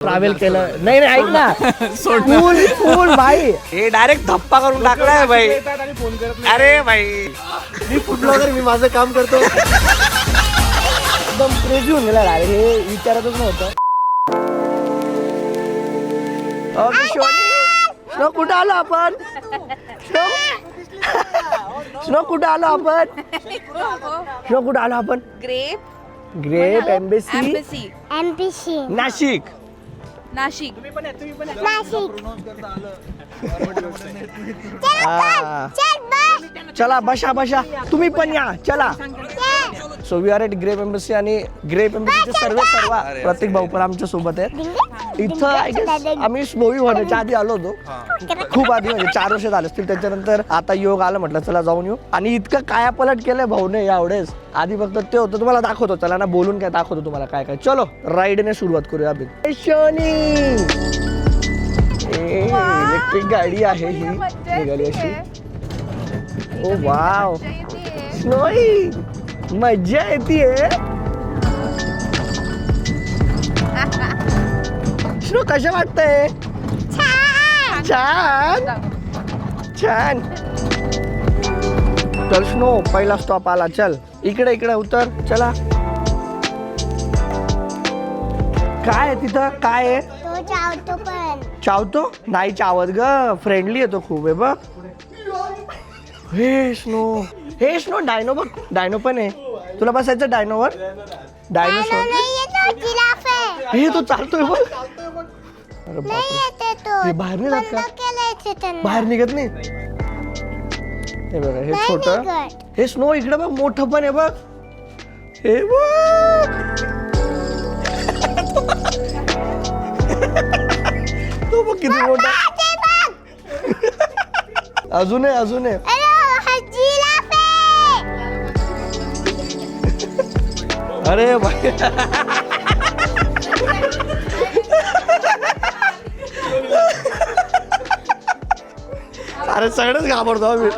Travel केलं. नाही नाही ऐक ना. फुल फुल भाई. हे डायरेक्ट धप्पा करून टाकलाय भाई. अरे भाई. मी फूड ब्लॉगर मी माझं काम करतो. एकदम क्रेझी होऊन गेला डायरेक्ट हे विचारतच नव्हतं. स्नो कुठं आलो आपण? स्नो स्नो कुठं आलो आपण? स्नो कुठं आलो आपण? Grape. Great embassy. Embassy. Embassy Nashik. Nashik. Nashik हा. चल बस. चला बशा बशा तुम्ही पण या. चला. So we are at Grape Embassy आणि ग्रेप एम्बसीचे सर्व सर्व प्रत्येक भाऊ पण आमच्यासोबत आहेत. इथं आय गेस आम्ही मूवी होण्याच्या आधी आलो होतो. खूप आधी म्हणजे चार वर्ष झाले असतील त्याच्यानंतर. आता योग आलं म्हटलं चला जाऊन येऊ. आणि इतकं काया पलट केलंय भाऊने यावडेच आधी फक्त ते होतं तुम्हाला दाखवतो. चला ना बोलून काय दाखवतो तुम्हाला काय काय. चलो राईडने सुरुवात करूया अभि इलेक्ट्रिक गाडी आहे ही. निघाली अशी. Oh wow. स्नोई! मज्जा येते स्नो कसं वाटतंय? छान. छान. तर स्नो पहिला स्टॉप आला. चल. इकडे इकडे उतर. चला. काय आहे तिथं? काय आहे? चावतो नाही चावत ग. फ्रेंडली येतो खूप आहे बघ. हे स्नो. हे स्नो डायनो बघ. डायनो पण आहे. तुला बसायचं डायनोवर? डायनोसॉर नाही येतो जिराफ आहे हे तो चालतोय बघ अरे नाही बापरे येते तो हे बाहेर नाही जात बंद का? केलंय ते त्यांना. बाहेर निघत नाही हे बघा हे नाही छोट निघत. हे स्नो इकडे बघ मोठं पण आहे बघ हे बघ तो बघ किती मोठा आ, ते बघ. अजून आहे अजून आहे अरे, हा जिराफ आहे. अरे भाई अरे सगळंच घाबरतो आम्ही.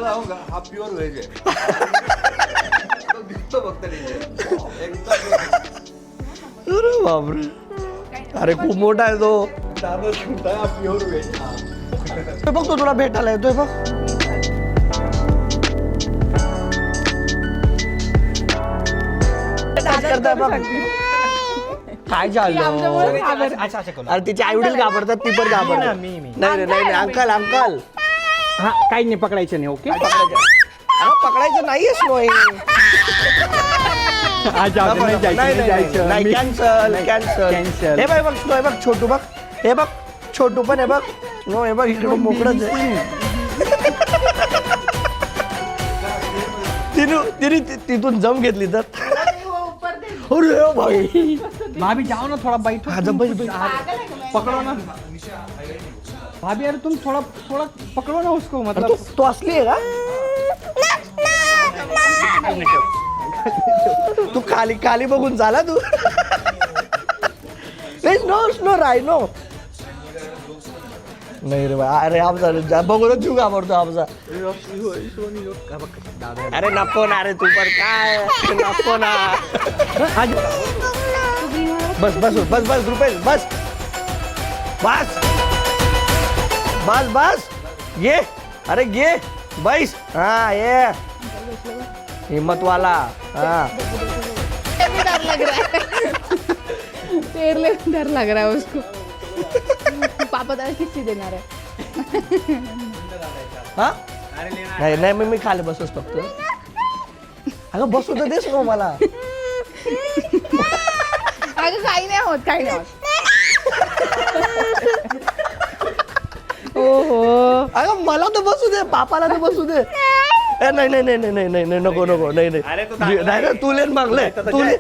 हा प्युअर व्हेज आहे. दिसतो फक्त अरे बापरे. अरे खूप मोठा आहे तो. प्युअर व्हेज ते बघ तो तुला भेटायला येतोय बघ. करताय बघ. काय झालं अरे तिचे आई वडील घाबरतात ती पण घाबरतात. नाही नाही नाही नाही, अंकल अंकल. हा काही नाही पकडायचं नाही ओके? अरे पकडायचं. नाहीये सोय आज जाऊ दे, नाही जायचं, नाही जायचं. नाही मी- कॅन्सल कॅन्सल Cancel. हे बघ बघ स्नो हे बघ छोटू बघ. हे बघ छोटू पण हे बघ. स्नो हे बघ इकडं मोकळच आहे तिने तिने ति- तिथून जम घेतली तर. अरे भाई. भाभी जाओ ना थोड़ा बैठो हा, जब बैठ, बैठ. पकड़ो ना. भाभी यार तुम थोड़ा थोड़ा पकड़ो ना उसको अरे मतलब तू तू असली आहे का तू खाली खाली बघून झाला तू. स्नो स्नो रायनो नाही रे बा अरे आमचा बघूनच जीव घाबरतो आमचा अरे नको ना रे तू पण काय? नको ना. बस बस बस बस रुपेश बस. बस. बस बस। ये। अरे ये। बैस। हा ये। हिम्मत वाला हा। पैर ले डर लग रहा है उसको। पापा त्याला किती देणार आहे हा? नाही नाही मी मी खाली बसच फक्त अगं बसू। तर देस ना मला? अगं काही नाही होत काही नाही होत। ओहो. अगं मला तर बसू दे पापाला तर बसू दे. ए, नाही नाही नाही नाही नाही नाही नाही नको नको नाही नाही. नाही ना तू लेन मागले. तू नाही.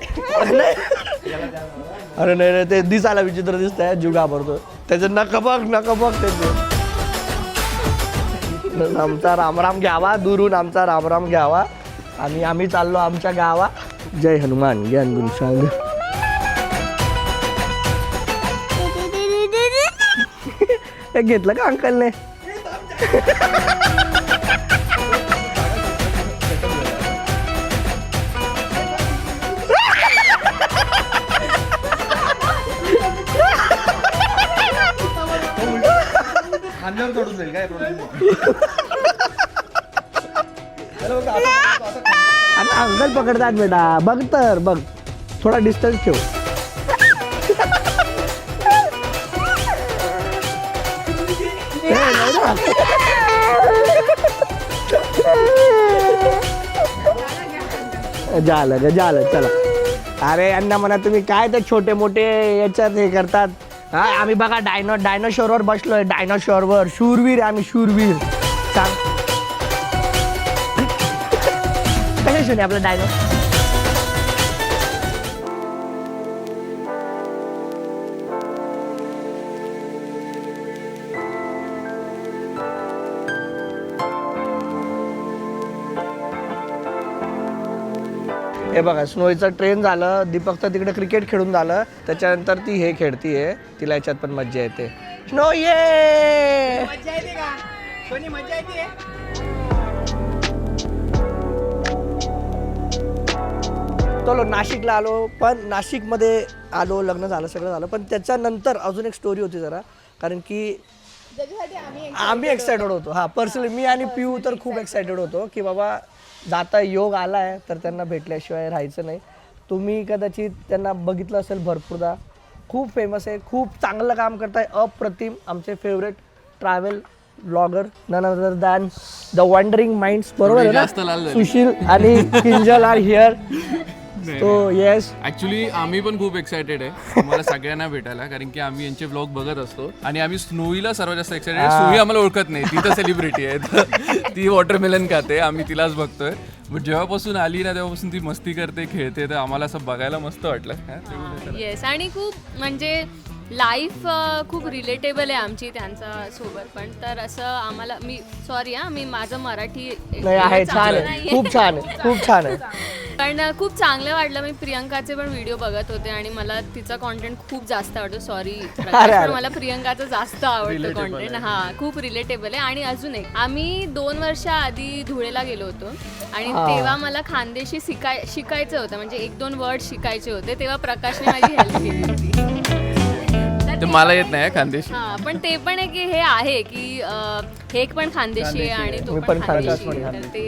अरे नाही नाही ते दिसायला विचित्र दिसतंय जीव घाबरतो त्याचं नका बघ नका बघ त्याचे. आमचा रामराम घ्यावा दुरून आमचा रामराम घ्यावा. आणि आम्ही चाललो आमच्या गावा. जय हनुमान ज्ञान गुरु सांग हे घेतलं का अंकलने? खांद्यावर चढून जाईल काय? problem नाही. आणि अंकल पकडतात बेटा. बघ तर बघ. थोडा डिस्टन्स ठेव. झालं ग झालं चला. अरे यांना म्हणा तुम्ही काय ते छोटे मोठे याच्यात हे करतात? हा आम्ही बघा डायनो डायनोशॉरवर बसलोय. डायनोशोरवर शूरवीर आहे आम्ही शूरवीर. सांग कसे शून्य आपलं डायनो? हे बघा स्नोईचं ट्रेन झालं दीपक तर तिकडे क्रिकेट खेळून झालं. त्याच्यानंतर ती हे खेळतीये तिला याच्यात पण मज्जा येते. स्नो ये चलो नाशिकला आलो पण नाशिकमध्ये आलो लग्न झालं सगळं झालं पण त्याच्यानंतर अजून एक स्टोरी होती जरा कारण की आम्ही आम्ही एक्सायटेड होतो. हा पर्सनली मी आणि पिऊ तर खूप एक्सायटेड होतो की बाबा जाता योग आलाय तर त्यांना भेटल्याशिवाय राहायचं नाही. तुम्ही कदाचित त्यांना बघितलं असेल भरपूरदा. खूप फेमस आहे खूप चांगलं काम करताय. अप्रतिम आमचे favourite travel blogger none other than the wandering minds बरोबर आहे सुशील आणि किंजल आर हिअर तो येस ऍक्च्युली आम्ही पण खूप एक्सायटेड आहे. तुम्हाला सगळ्यांना भेटायला कारण की आम्ही यांचे ब्लॉग बघत असतो. आणि आम्ही स्नोईला सर्वात जास्त एक्सायटेड आहे. स्नोई आम्हाला ओळखत नाही. ती तर सेलिब्रिटी आहे. ती वॉटरमेलन खाते. आम्ही तिलाच बघतोय. बट जेव्हापासून आली ना तेव्हापासून ती मस्ती करते खेळते. तर आम्हाला असं बघायला मस्त वाटलं. हा. येस आणि खूप म्हणजे लाईफ खूप रिलेटेबल आहे आमची त्यांच्यासोबत. पण तर असं आम्हाला मी सॉरी हा मी माझं मराठी नाही आहे छान चांगलं आहे. नाहीये. खूप छान आहे. खूप छान आहे. पण खूप चांगलं वाटलं. मी प्रियंकाचे पण व्हिडिओ बघत होते आणि मला तिचा कॉन्टेंट खूप जास्त आवडतो. सॉरी. मला प्रियंकाचं जास्त आवडतं कॉन्टेंट हा खूप रिलेटेबल आहे. आणि अजून एक आम्ही दोन वर्ष आधी धुळेला गेलो होतो. आणि. तेव्हा मला खानदेशी शिकाय शिकायचं होतं. म्हणजे एक दोन वर्ड शिकायचे होते. तेव्हा प्रकाशने माझी हेल्प केली होती. मला येत नाही हा, खानदेशी. हा पण ते पण आहे की हे आहे की हे पण खानदेशी आहे आणि तो पण खानदेशी ते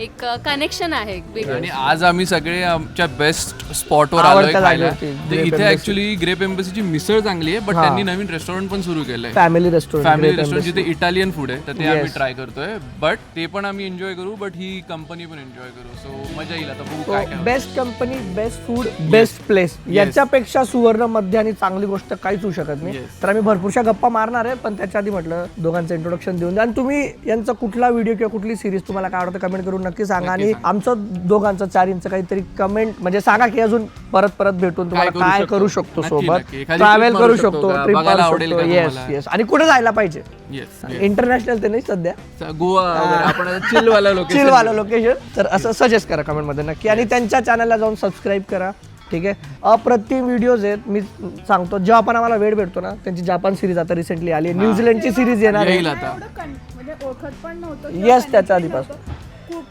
एक कनेक्शन आहे एक वेगळं. आणि आज आम्ही सगळे आमच्या बेस्ट स्पॉटवर आलोय आवडत्या खायला जागेवरती, तर Grape इथे Embassy. ऍक्च्युली ग्रेप एम्बसीची मिसळ चांगली आहे बट हा. त्यांनी नवीन रेस्टॉरंट पण सुरू केलंय. फॅमिली रेस्टॉरंट फॅमिली रेस्टॉरंट जिथे इटालियन फूड आहे तर ते आम्ही Yes. ट्राय करतोय. बट ते पण आम्ही एन्जॉय करू बट ही कंपनी पण एन्जॉय करू. सो मजा येईल आता बघू काय काय best company best food best place याच्यापेक्षा सुवर्णमध्ये आणि चांगली गोष्ट काहीच होऊ शकत नाही. तर आम्ही भरपूरशा गप्पा मारणार आहे पण त्याच्या आधी म्हटलं दोघांचं इंट्रोडक्शन देऊन द्या. आणि तुम्ही यांचा कुठला व्हिडिओ किंवा कुठली सिरीज तुम्हाला काय आवडतं कमेंट करून नक्की सांगा. आणि आमचं दोघांचं चार इंच काहीतरी कमेंट म्हणजे सांगा की अजून परत परत भेटून तुम्हाला करू काय शकतो? करू शकतो नक्की, सोबत? नक्की. एखादी ट्रॅव्हल trip करू मारू शकतो शकतो का? ट्रिप बघायला आवडेल का येस तुम्हाला? येस आणि कुठे जायला पाहिजे? येस इंटरनॅशनल ते नाही सध्या. गोवा वगैरे. आपण चिलवाला लोकेशन चिलवालं लोकेशन तर असं सजेस्ट करा कमेंटमध्ये नक्की. आणि त्यांच्या चॅनलला जाऊन सबस्क्राईब करा. ठीक आहे? अप्रतिम व्हिडिओज आहेत. मी सांगतो जेव्हा पण आम्हाला वेळ भेटतो ना त्यांची जापान सिरीज आता रिसेंटली आली न्यूझीलंडची सिरीज येणार आहे. येईल आता. एवढं कन- म्हणजे ओळखत पण नव्हतं Yes, त्याच्या आधीपासून.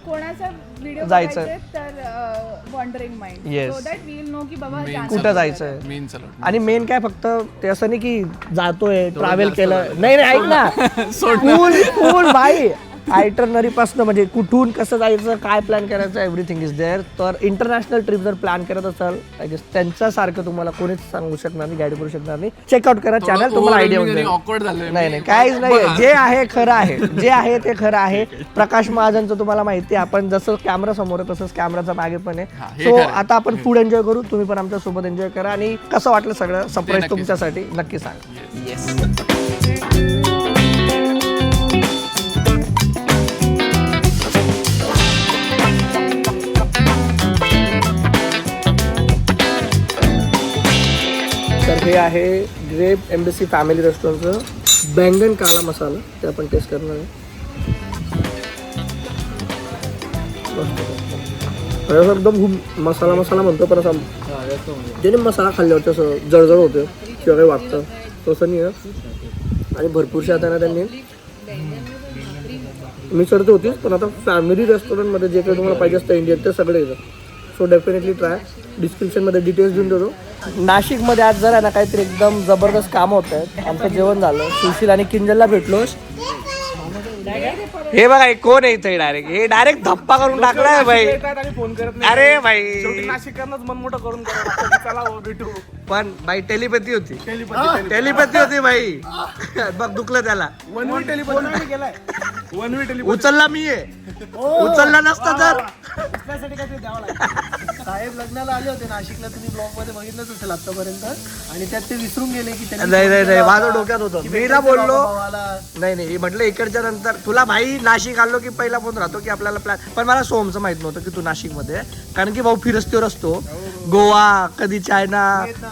कोणाचा व्हिडिओ जायचं. तर wandering mind Yes. So that we'll know की बाबा जाणार. कुठं जायचंय? मेन चला आणि मेन काय फक्त ते असं नाही की जातोय ट्रॅव्हल केलं. नाही नाही ऐक ना. फुल फुल भाई आयटरनरी पासून म्हणजे कुठून कसं जायचं काय प्लॅन करायचं एव्हरीथिंग इज देअर तर इंटरनॅशनल ट्रिप जर प्लॅन करत असाल आय गेस त्यांच्यासारखं तुम्हाला कोणीच सांगू शकणार नाही गाईड करू शकणार नाही. चेकआउट करा चॅनल तुम्हाला आयडिया नाही नाही काहीच नाही जे आहे खरं आहे. जे आहे ते खरं आहे. प्रकाश महाजनचं तुम्हाला माहिती आहे आपण जसं कॅमेरा समोर आहे तसंच कॅमेराचा मागे पण हा, आहे सो. आता आपण फूड एन्जॉय करू तुम्ही पण आमच्यासोबत एन्जॉय करा. आणि कसं वाटलं सगळं? सरप्राईज तुमच्यासाठी नक्की सांगा. हे आहे ग्रेप एम्बेसी फॅमिली रेस्टॉरंटचं बैंगन काला मसाला ते आपण टेस्ट करणार आहे. एकदम खूप मसाला मसाला म्हणतो पण असा ज्याने मसाला खाल्ल्यावर असं जळजळ होतं किंवा काही वाटतं. तसं नाही आहे. आणि भरपूरशा आता त्यांनी मिसळ तर होतीच पण आता फॅमिली रेस्टॉरंटमध्ये जे काही तुम्हाला पाहिजे असतं इंडियन ते सगळे येतं सो डेफिनेटली ट्राय डिस्क्रिप्शनमध्ये डिटेल्स देऊन देतो. नाशिकमध्ये आज जरा ना काहीतरी एकदम जबरदस्त काम होत. आहेत आमचं जेवण झालं. सुशील आणि किंजलला भेटलो. हे बघा हे कोण आहे इथे डायरेक्ट हे डायरेक्ट धप्पा करून टाकलाय भाई. फोन करत अरे भाई. नाशिकांनाच मन मोठं करून चला भेटू. पण बाई टेलिपॅथी होती. टेलिपॅथी होती बाई बघ दुखलं त्याला. वन टेलिफोन गेलाय. वन वी टेलिफोन उचलला मी आहे उचलला नसता तर. साहेब लग्नाला आले होते नाशिकला तुम्ही ब्लॉगमध्ये बघितलंच असेल आतापर्यंत आणि त्यात ते विसरून गेले की त्यांनी नाही नाही नाही माझं डोक्यात होतं. मी ना बोललो. नाही नाही म्हटलं इकडच्या नंतर. तुला भाई नाशिक आलो की पहिला फोन राहतो की आपल्याला प्लॅन पण मला सोमचं माहीत नव्हतं की तू नाशिकमध्ये आहे. कारण की भाऊ फिरस्तीवर असतो. गोवा कधी चायना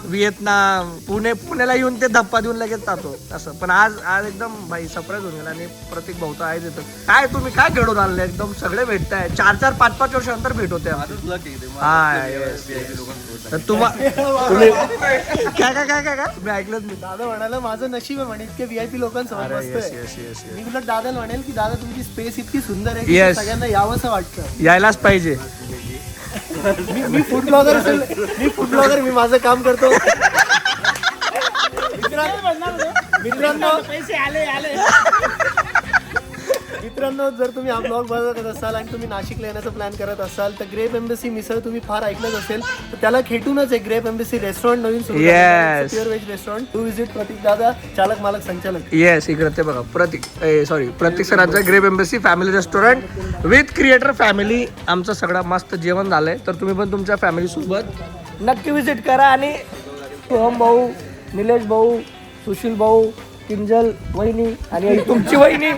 व्हिएतनाम. पुणे पुण्याला येऊन ते धप्पा देऊन लगेच जातो. असं. पण आज आज एकदम भाई सरप्राईज होऊन गेला आणि प्रत्येक भाऊ तर आहे तिथं काय तुम्ही काय घडून आणलं? एकदम सगळे भेटताय. चार चार पाच पाच वर्षानंतर भेट होते. हा तुम्हा तुम्ही काय काय काय काय काय? तुम्ही ऐकलंच नाही. दादा म्हणाला माझं नशीब आहे म्हणे इतके व्हीआयपी बसतोय yes. मी उलट दादाला म्हणेल की दादा तुमची स्पेस इतकी सुंदर आहे की Yes. सगळ्यांना यावंसं वाटतं. यायलाच पाहिजे. मी मी फूड ब्लॉगर असेल मी फूड ब्लॉगर मी माझं काम करतो. मित्रांनो मित्रांनो मित्रांनो जर तुम्ही हा ब्लॉग बघत असाल आणि तुम्ही नाशिकला येण्याचा प्लॅन करत असाल तर ग्रेप एम्बेसी मिसळ तुम्ही फार ऐकलंच असेल. तर त्याला खेटूनच आहे ग्रेप एम्बेसी रेस्टॉरंट नवीन सुरू Yes. Pure veg restaurant to visit Pratik दादा चालक मालक संचालक. येस इकडे ते बघा. प्रतीक सॉरी प्रतीक सरांचं grape embassy family restaurant with creator family आमचं सगळं मस्त जेवण झालंय. तर तुम्ही पण तुमच्या फॅमिली सोबत नक्की विजिट करा आणि सोहम भाऊ निलेश भाऊ सुशील भाऊ किंजल वहिनी आणि तुमची वहिनी.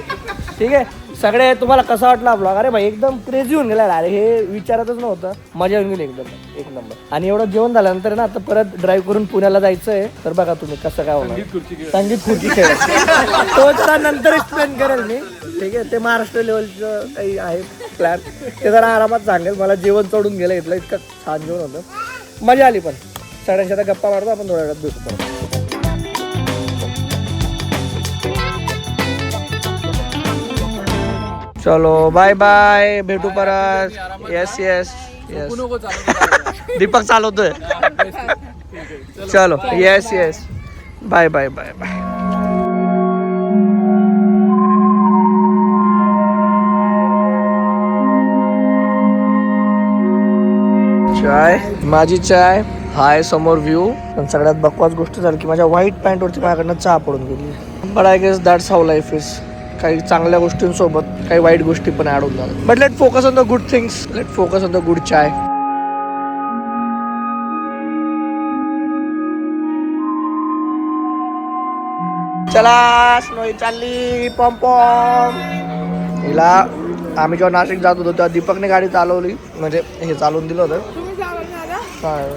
ठीक आहे? सगळे तुम्हाला कसा वाटला ब्लॉग अरे भाई एकदम क्रेझी होऊन गेला अरे हे विचारतच नव्हतं. मजा येऊन गेली एकदम एक नंबर आणि एवढं जेवण झाल्यानंतर ना आता परत ड्राईव्ह करून पुण्याला जायचं आहे तर बघा तुम्ही कसं काय होणार. संगीत खुर्ची खेळ. तो नंतर एक्सप्लेन करेल मी. ठीक आहे ते महाराष्ट्र लेवलचं काही आहे प्लॅन ते जरा आरामात सांगेल. मला जेवण चढून गेलं इथलं इतकं छान जेवण होतं. मजा आली पण. सगळ्यांशी आता गप्पा मारतो आपण थोड्या वेळात भेटू पण चलो बाय बाय भेटू परत. येस येस येस दीपक चालवतोय. चलो yes yes bye bye bye bye चाय. माझी चाय हाय समोर व्ह्यू पण सगळ्यात बकवास गोष्ट झाली की माझ्या व्हाईट पॅन्टवरती माझ्याकडनं चहा पडून गेली. But I guess that's how life is काही चांगल्या गोष्टींसोबत काही वाईट गोष्टी पण ऍड होऊन जातात. But let focus on the good things let focus on the good chai चला स्नोई चालली. पॉम पॉम. हिला आम्ही जेव्हा नाशिक जात होतो तेव्हा दीपकने गाडी चालवली. म्हणजे हे चालवून दिलं होतं. काय?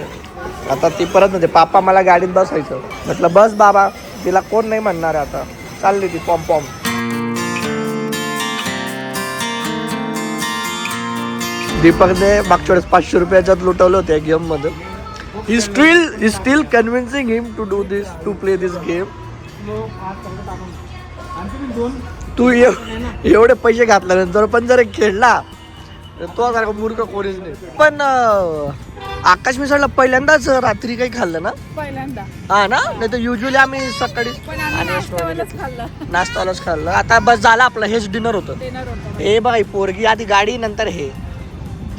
आता ती परत म्हणते पापा मला गाडीत बसायचं. म्हटलं बस बाबा तिला कोण नाही म्हणणार आहे आता. चालली ती पॉम पॉम. दीपकने मागच्या वेळेस पाचशे रुपयाच्यात लुटवले होते गेममध्ये he still he still convincing him to do this to play this game तू एवढे पैसे घातल्यानंतर पण जर खेळला तर तो सारखा मूर्ख कोणीच नाही. पण आकाश मिसळला पहिल्यांदाच रात्री काही खाल्लं ना? पहिल्यांदा. हा ना? नाही तर युजली आम्ही सकाळी पण आम्ही खाल्लं. नाश्तालाच खाल्लं. आता बस झालं आपलं हेच डिनर होतं. डिनर होतं. हे ही पोरगी आधी गाडी नंतर हे.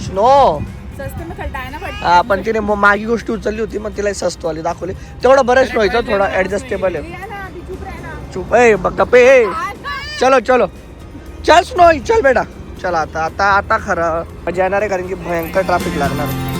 स्नो. में ना हा पण तिने मग मागी गोष्टी उचलली होती मग तिला स्वस्त वाली दाखवली. तेवढं बरंच नव्हतं थोडं ऍडजस्टेबल आहे. या ना आधी चुप राहा ना. चुप ए गप्पे ए चलो चलो. चल स्नो चल बेटा. चला आता आता आता खरं. मजा येणार आहे कारण की भयंकर ट्रॅफिक लागणार